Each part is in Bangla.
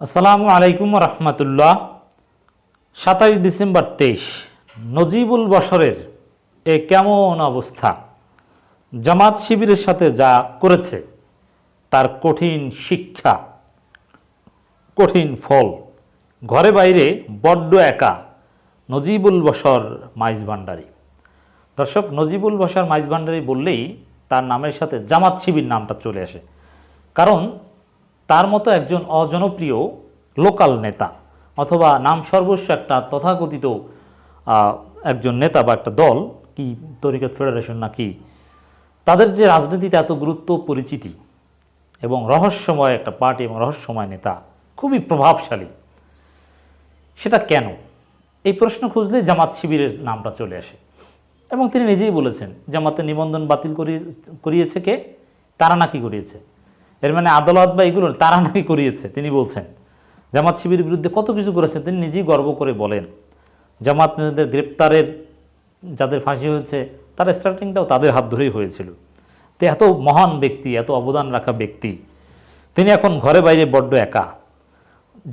আসসালামু আলাইকুম রহমতুল্লাহ। সাতাইশ ডিসেম্বর তেইশ, নজিবুল বসরের এ কেমন অবস্থা? জামাত শিবিরের সাথে যা করেছে, তার কঠিন শিক্ষা, কঠিন ফল। ঘরে বাইরে বড্ড একা, নজিবুল বসর মাইজ ভান্ডারী। দর্শক, নজিবুল বসর মাইজ ভান্ডারী বললেই তার নামের সাথে জামাত শিবির নামটা চলে আসে। কারণ তার মতো একজন অজনপ্রিয় লোকাল নেতা, অথবা নাম সর্বস্ব একটা তথাকথিত একজন নেতা বা একটা দল, কি তরিকত ফেডারেশন নাকি, তাদের যে রাজনীতিতে এত গুরুত্ব পরিচিতি এবং রহস্যময় একটা পার্টি এবং রহস্যময় নেতা, খুবই প্রভাবশালী, সেটা কেন? এই প্রশ্ন খুঁজলে জামাত শিবিরের নামটা চলে আসে। এবং তিনি নিজেই বলেছেন, জামাতের নিবন্ধন বাতিল করিয়ে করিয়েছে কে? তারা নাকি করিয়েছে। এর মানে আদালত বা এগুলো তারা নাকি করিয়েছে, তিনি বলছেন, জামাত শিবিরের বিরুদ্ধে কত কিছু করেছেন তিনি নিজেই গর্ব করে বলেন। জামাত নেতাদের গ্রেপ্তারের যাদের ফাঁসি হয়েছে, তার স্টার্টিংটাও তাদের হাত ধরেই হয়েছিল। তো এত মহান ব্যক্তি, এত অবদান রাখা ব্যক্তি, তিনি এখন ঘরে বাইরে বড্ড একা।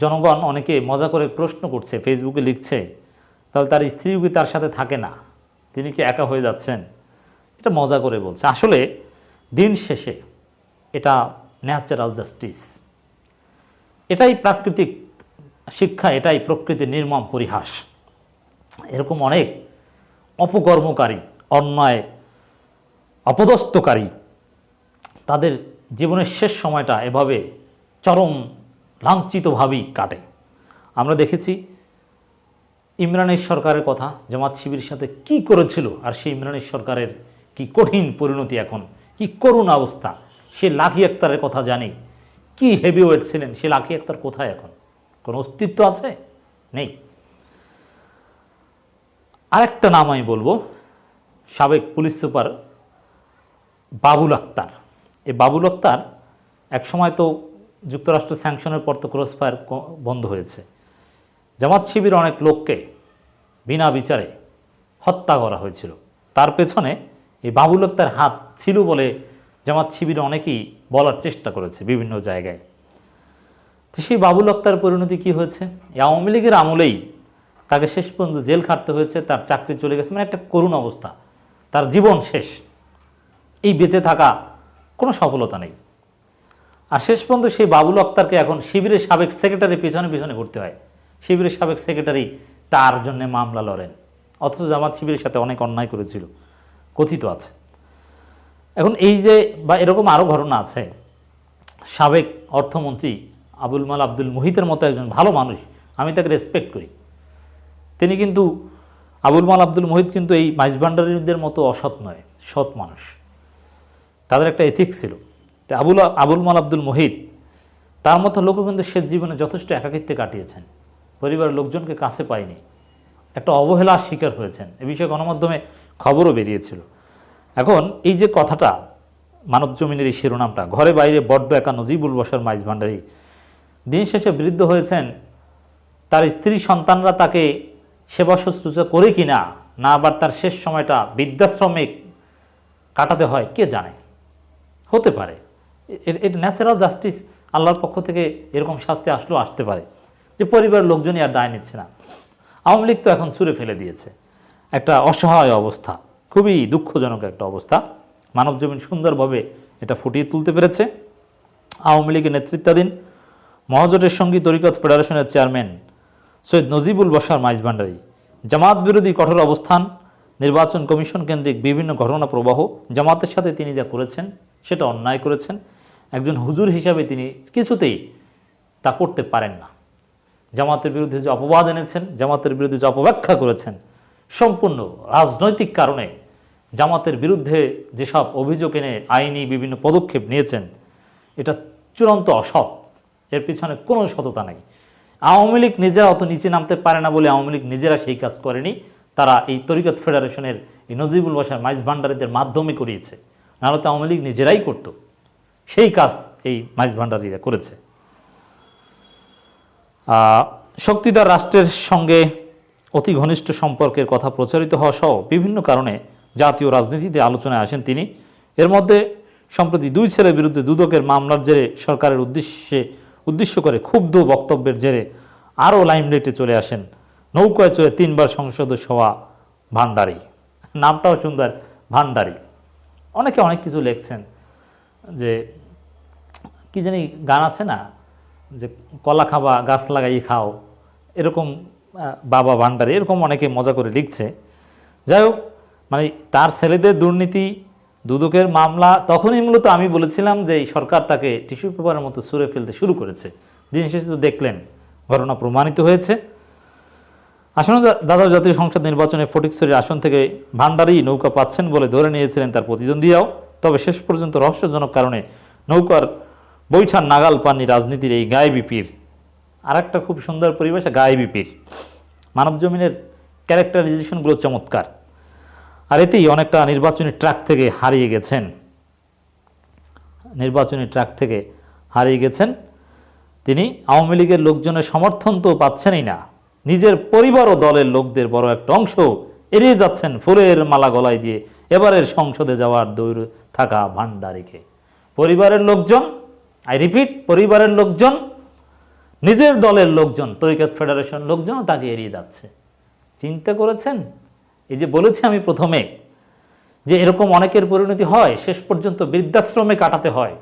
জনগণ অনেকে মজা করে প্রশ্ন করছে ফেসবুকে লিখছে, তাহলে তার স্ত্রীও কি তার সাথে থাকে না? তিনি কি একা হয়ে যাচ্ছেন? এটা মজা করে বলছে। আসলে দিন শেষে এটা ন্যাচারাল জাস্টিস এটাই প্রাকৃতিক শিক্ষা, এটাই প্রকৃতির নির্মম পরিহাস। এরকম অনেক অপকর্মকারী, অন্যায়, অপদস্থকারী, তাদের জীবনের শেষ সময়টা এভাবে চরম লাঞ্ছিতভাবেই কাটে। আমরা দেখেছি ইমরানের সরকারের কথা, জামাত শিবির সাথে কি করেছিল আর সেই ইমরানের সরকারের কি কঠিন পরিণতি এখন, কি করুণ অবস্থা। সে লাখি আক্তারের কথা জানি। কি হেভি ওয়েট ছিলেন? সে লাখি আক্তার কোথায় এখন? কোনো অস্তিত্ব আছে? নেই। আরেকটা নাম আমি বলব, সাবেক পুলিশ সুপার বাবুল আক্তার। এই বাবুল আক্তার একসময় তো যুক্তরাষ্ট্র স্যাংশনের পর তো ক্রস ফায়ার বন্ধ হয়েছে। জামাত শিবির অনেক লোককে বিনা বিচারে হত্যা করা হয়েছিল। তার পেছনে এই বাবুল আক্তার হাত ছিল বলে জামাত শিবির অনেকেই বলার চেষ্টা করেছে বিভিন্ন জায়গায়। তো সেই বাবুল আক্তার পরিণতি কি হয়েছে? আওয়ামী লীগের আমলেই তাকে শেষ পর্যন্ত জেল খাটতে হয়েছে, তার চাকরি চলে গেছে মানে একটা করুণ অবস্থা। তার জীবন শেষ। এই বেঁচে থাকা কোনো সফলতা নেই। আর শেষ পর্যন্ত সেই বাবুল আক্তারকে এখন শিবিরের সাবেক সেক্রেটারি পিছনে পিছনে ঘুরতে হয়। শিবিরের সাবেক সেক্রেটারি তার জন্য মামলা লড়েন। অথচ জামাত শিবিরের সাথে অনেক অন্যায় করেছিল। কথিত আছে। এখন এই যে বা এরকম আরও ঘটনা আছে, সাবেক অর্থমন্ত্রী আবুল মাল আব্দুল মুহিতের মতো একজন ভালো মানুষ, আমি তাকে রেসপেক্ট করি। তিনি কিন্তু আবুল মাল আব্দুল মুহিত কিন্তু এই মাইজভান্ডারীদের মতো অসৎ নয়, সৎ মানুষ। তাদের একটা এথিক্স ছিল। তো আবুল আবুল মাল আব্দুল মুহিত, তার মতো লোকও কিন্তু শেষ জীবনে যথেষ্ট একাকিত্বে কাটিয়েছেন। পরিবারের লোকজনকে কাছে পায়নি। একটা অবহেলার শিকার হয়েছেন। এ বিষয়ে গণমাধ্যমে খবরও বেরিয়েছিল। এখন এই যে কথাটা, মানব জমিনের এই শিরোনামটা, ঘরে বাইরে বড্ড একা নজিবুল বসার মাইজ ভান্ডারী, দিন শেষে বৃদ্ধ হয়েছেন, তার স্ত্রী সন্তানরা তাকে সেবা শুশ্রূষা করে কি না না আবার তার শেষ সময়টা বৃদ্ধাশ্রমে কাটাতে হয়, কে জানে? হতে পারে। এটা ন্যাচারাল জাস্টিস আল্লাহর পক্ষ থেকে এরকম শাস্তি আসলেও আসতে পারে, যে পরিবারের লোকজনই আর দায় নিচ্ছে না। আওয়ামী লীগ তো এখন ছুঁড়ে ফেলে দিয়েছে। একটা অসহায় অবস্থা। খুবই দুঃখজনক একটা অবস্থা। মানবজমিন সুন্দরভাবে এটা ফুটিয়ে তুলতে পেরেছে। আওয়ামী লীগের নেতৃত্বাধীন মহাজোটের সঙ্গী তরিকত ফেডারেশনের চেয়ারম্যান সৈয়দ নজিবুল বসার মাইজ ভান্ডারী জামাত বিরোধী কঠোর অবস্থান, নির্বাচন কমিশন কেন্দ্রিক বিভিন্ন ঘটনা প্রবাহ, জামাতের সাথে তিনি যা করেছেন সেটা অন্যায় করেছেন। একজন হুজুর হিসাবে তিনি কিছুতেই তা করতে পারেন না। জামাতের বিরুদ্ধে যে অপবাদ এনেছেন, জামাতের বিরুদ্ধে যে অপব্যাখ্যা করেছেন সম্পূর্ণ রাজনৈতিক কারণে জামাতের বিরুদ্ধে যেসব অভিযোগ এনে আইনি বিভিন্ন পদক্ষেপ নিয়েছেন এটা চূড়ান্ত অসৎ। এর পিছনে কোনো সততা নেই। আওয়ামী লীগ নিজেরা অত নিচে নামতে পারে না বলে আওয়ামী লীগ নিজেরা সেই কাজ করেনি। তারা এই তরিকত ফেডারেশনের এই নজিবুল বাসার মাইজ ভান্ডারীদের মাধ্যমে করিয়েছে। নাহলে তো আওয়ামী লীগ নিজেরাই করতো। সেই কাজ এই মাইজ ভান্ডারীরা করেছে। আহ, শক্তিধর রাষ্ট্রের সঙ্গে অতি ঘনিষ্ঠ সম্পর্কের কথা প্রচারিত হওয়া সহ বিভিন্ন কারণে জাতীয় রাজনীতিতে আলোচনায় আসেন তিনি। এর মধ্যে সম্প্রতি দুই ছেলের বিরুদ্ধে দুদকের মামলার জেরে সরকারের উদ্দেশ্যে, উদ্দেশ্য করে ক্ষুব্ধ বক্তব্যের জেরে আরও লাইমলাইটে চলে আসেন নৌকায় চড়ে তিনবার সংসদ হওয়া ভান্ডারী নামটাও সুন্দর ভান্ডারী অনেকে অনেক কিছু লিখছেন যে, কি জানি গান আছে না? যে কলা খাবা, গাছ লাগাই, খাও। এরকম বাবা ভান্ডারী, এরকম অনেকে মজা করে লিখছে। যাই হোক মানে তার ছেলেদের দুর্নীতি, দুদকের মামলা, তখনই মূলত আমি বলেছিলাম যে সরকার তাকে টিস্যু পেপারের মতো সুরে ফেলতে শুরু করেছে। দিন শেষে তো দেখলেন, ঘটনা প্রমাণিত হয়েছে। আসন্ন দাদা জাতীয় সংসদ নির্বাচনে ফটিকছড়ির আসন থেকে ভান্ডারী নৌকা পাচ্ছেন বলে ধরে নিয়েছিলেন তার প্রতিদ্বন্দ্বীরাও। তবে শেষ পর্যন্ত রহস্যজনক কারণে নৌকার বৈঠার নাগাল পাননি রাজনীতির এই গায়ে পীর আর একটা খুব সুন্দর পরিবেশে, গায়েবী পীর। মানব জমিনের ক্যারেক্টারাইজেশনগুলো চমৎকার। আর এতেই অনেকটা নির্বাচনী ট্র্যাক থেকে হারিয়ে গেছেন। নির্বাচনী ট্র্যাক থেকে হারিয়ে গেছেন। তিনি আওয়ামী লীগের লোকজনের সমর্থন তো পাচ্ছেনই না। নিজের পরিবার ও দলের লোকদের বড় একটা অংশ এড়িয়ে যাচ্ছেন ফুলের মালা গলায় দিয়ে এবারের সংসদে যাওয়ার দৌড় থাকা ভান্ডারীকে পরিবারের লোকজন আই রিপিট পরিবারের লোকজন নিজের দলের লোকজন, তরিকাত ফেডারেশন লোকজনও তাকে এড়িয়ে যাচ্ছে। চিন্তা করেছেন? এই যে বলেছি আমি প্রথমে যে এরকম অনেকের পরিণতি হয়, শেষ পর্যন্ত বৃদ্ধাশ্রমে কাটাতে হয়।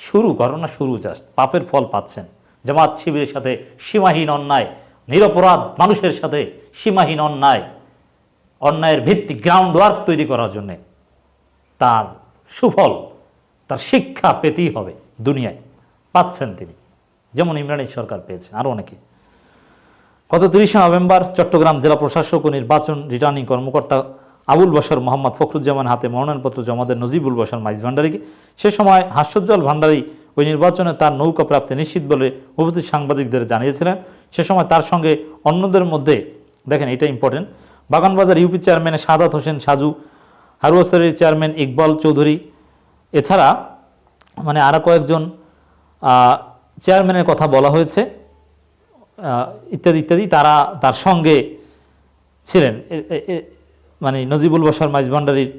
শুরু ঘটনা শুরু জাস্ট পাপের ফল পাচ্ছেন। জামাত শিবিরের সাথে সীমাহীন অন্যায়, নিরপরাধ মানুষের সাথে সীমাহীন অন্যায়, অন্যায়ের ভিত্তি গ্রাউন্ড ওয়ার্ক তৈরি করার জন্যে। তার সুফল, তার শিক্ষা পেতেই হবে দুনিয়ায়। পাচ্ছেন তিনি। যেমন ইমরানের সরকার পেয়েছেন আরও অনেকে। গত তিরিশে নভেম্বর চট্টগ্রাম জেলা প্রশাসক ও নির্বাচন রিটার্নিং কর্মকর্তা আবুল বশর মোহাম্মদ ফখরুজ্জামান হাতে মনোনয়নপত্র জমা দেন নজিবুল বশর মাইজ ভান্ডারীকে। সে সময় হাস্যোজ্জ্বল ভান্ডারী ওই নির্বাচনে তার নৌকা প্রাপ্তি নিশ্চিত বলে উপস্থিত সাংবাদিকদের জানিয়েছিলেন। সে সময় তার সঙ্গে অন্যদের মধ্যে, দেখেন এটা important Baganbazar UP chairman Sadat Hossain Saju হারুয়াসারির chairman Iqbal Chowdhury, এছাড়া মানে আরও কয়েকজন চেয়ারম্যানের কথা বলা হয়েছে ইত্যাদি ইত্যাদি, তারা তার সঙ্গে ছিলেন। মানে নজিবুল বসার মাইজ ভান্ডারির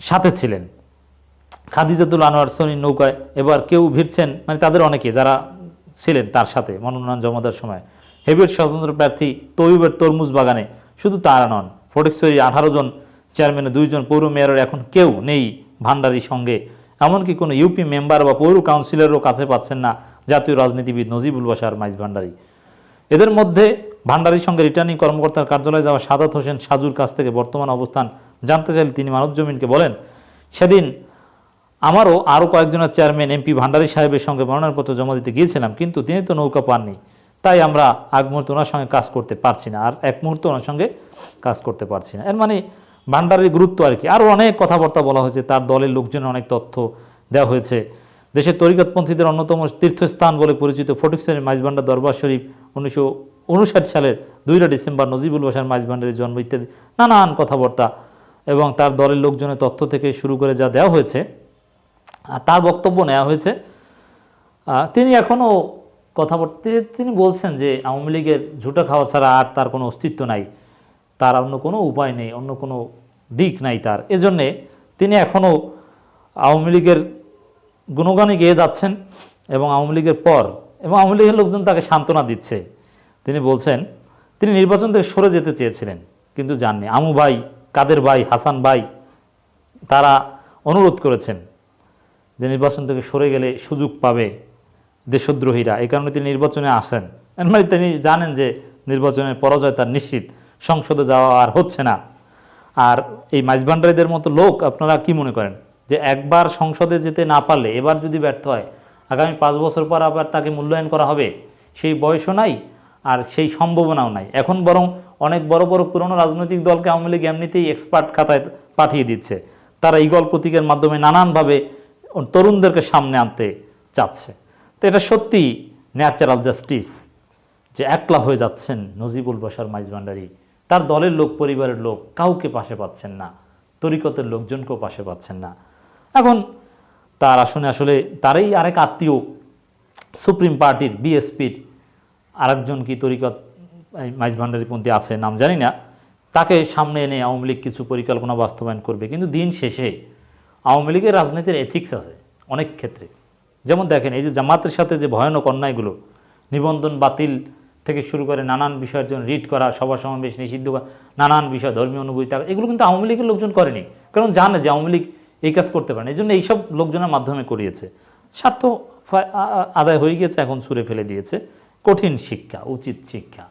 সাথে ছিলেন। খাদিজাতুল আনোয়ার সনির নৌকায় এবার কেউ ভিড়ছেন মানে তাদের অনেকে যারা ছিলেন তার সাথে মনোনয়ন জমা দেওয়ার সময়। হেভিয়েট স্বতন্ত্র প্রার্থী তৈবের তরমুজ বাগানে শুধু তারা নন, ফটিকছড়ি আঠারো জন চেয়ারম্যানের দুইজন পৌর মেয়রের এখন কেউ নেই ভান্ডারির সঙ্গে। এমনকি কোনো ইউপি মেম্বার বা পৌর কাউন্সিলরও কাছে পাচ্ছেন না জাতীয় রাজনীতিবিদ নজিবুল বাসার মাইজ ভান্ডারী। এদের মধ্যে ভান্ডারির সঙ্গে রিটার্নিং কর্মকর্তার কার্যালয়ে যাওয়া সাদাত হোসেন সাজুর কাছ থেকে বর্তমান অবস্থান জানতে চাইলে তিনি মানব জমিনকে বলেন, সেদিন আমারও আরও কয়েকজনের চেয়ারম্যান এমপি ভান্ডারী সাহেবের সঙ্গে মনোনয়নপত্র জমা দিতে গিয়েছিলাম, কিন্তু তিনি তো নৌকা পাননি। তাই আমরা আগ মুহূর্তে ওনার সঙ্গে কাজ করতে পারছি না, আর এক মুহূর্তে ওনার সঙ্গে কাজ করতে পারছি না। এর মানে ভান্ডারির গুরুত্ব আর কি। আরও অনেক কথাবার্তা বলা হয়েছে, তার দলের লোকজনের অনেক তথ্য দেওয়া হয়েছে। দেশের তরিকতপন্থীদের অন্যতম তীর্থস্থান বলে পরিচিত ফটিকছড়ির মাইজভান্ডার দরবার শরীফ উনিশশো উনষাট সালের দুইরা ডিসেম্বর নজিবুল বাসার মাইজভান্ডারের জন্ম ইত্যাদি নানান কথাবার্তা এবং তার দলের লোকজনের তথ্য থেকে শুরু করে যা দেওয়া হয়েছে, আর তার বক্তব্য নেওয়া হয়েছে। তিনি এখনও কথা বলতে তিনি বলছেন যে আওয়ামী লীগের ঝুটা খাওয়া ছাড়া আর তার কোনো অস্তিত্ব নাই। তার অন্য কোনো উপায় নেই, অন্য কোনো দিক নাই তার। এজন্যে তিনি এখনও আওয়ামী লীগের গুণগানে গেয়ে যাচ্ছেন এবং আওয়ামী লীগের পর এবং আওয়ামী লীগের লোকজন তাকে সান্ত্বনা দিচ্ছে। তিনি বলছেন, তিনি নির্বাচন থেকে সরে যেতে চেয়েছিলেন, কিন্তু যাননি। আমু ভাই, কাদের ভাই, হাসান ভাই, তারা অনুরোধ করেছেন যে নির্বাচন থেকে সরে গেলে সুযোগ পাবে দেশদ্রোহীরা। এই কারণে তিনি নির্বাচনে আসেন। মানে তিনি জানেন যে নির্বাচনের পরাজয় তার নিশ্চিত। সংসদে যাওয়া আর হচ্ছে না। আর এই মাঝভান্ডারীদের মতো লোক আপনারা কি মনে করেন? যে একবার সংসদে যেতে না পারলে, এবার যদি ব্যর্থ হয়, আগামী পাঁচ বছর পর আবার তাকে মূল্যায়ন করা হবে? সেই বয়সও নাই আর সেই সম্ভাবনাও নাই। এখন বরং অনেক বড় বড় পুরনো রাজনৈতিক দলকে আওয়ামী লীগ এমনিতেই এক্সপার্ট খাতায় পাঠিয়ে দিচ্ছে। তারা ইগল প্রতীকের মাধ্যমে নানানভাবে তরুণদেরকে সামনে আনতে চাচ্ছে। তো এটা সত্যি ন্যাচারাল জাস্টিস যে একলা হয়ে যাচ্ছেন নজিবুল বসার মাইজভান্ডারি তার দলের লোক, পরিবারের লোক কাউকে পাশে পাচ্ছেন না। তরিকতের লোকজনকেও পাশে পাচ্ছেন না। এখন তার আসনে আসলে তারই আরেক আত্মীয় সুপ্রিম পার্টির, বিএসপির আরেকজন কি তরিকত মাইজ ভান্ডারিপন্থী আছে নাম জানি না। তাকে সামনে এনে আওয়ামী লীগ কিছু পরিকল্পনা বাস্তবায়ন করবে। কিন্তু দিন শেষে আওয়ামী লীগের রাজনীতির এথিক্স আছে অনেক ক্ষেত্রে। যেমন দেখেন, এই যে জামাতের সাথে যে ভয়ানক অন্যায়গুলো, নিবন্ধন বাতিল থেকে শুরু করে নানান বিষয়ের জন্য রিট করা সভা সমাবেশ নিষিদ্ধ করা নানান বিষয় ধর্মীয় অনুভূতি থাকা, এগুলো কিন্তু আওয়ামী লীগের লোকজন করেনি। কারণ জানে যে আওয়ামী লীগ এই কাজ করতে পারে না এই জন্য এইসব লোকজনের মাধ্যমে করিয়েছে। স্বার্থ আদায় হয়ে গেছে এখন সুরে ফেলে দিয়েছে। কঠিন শিক্ষা উচিত শিক্ষা।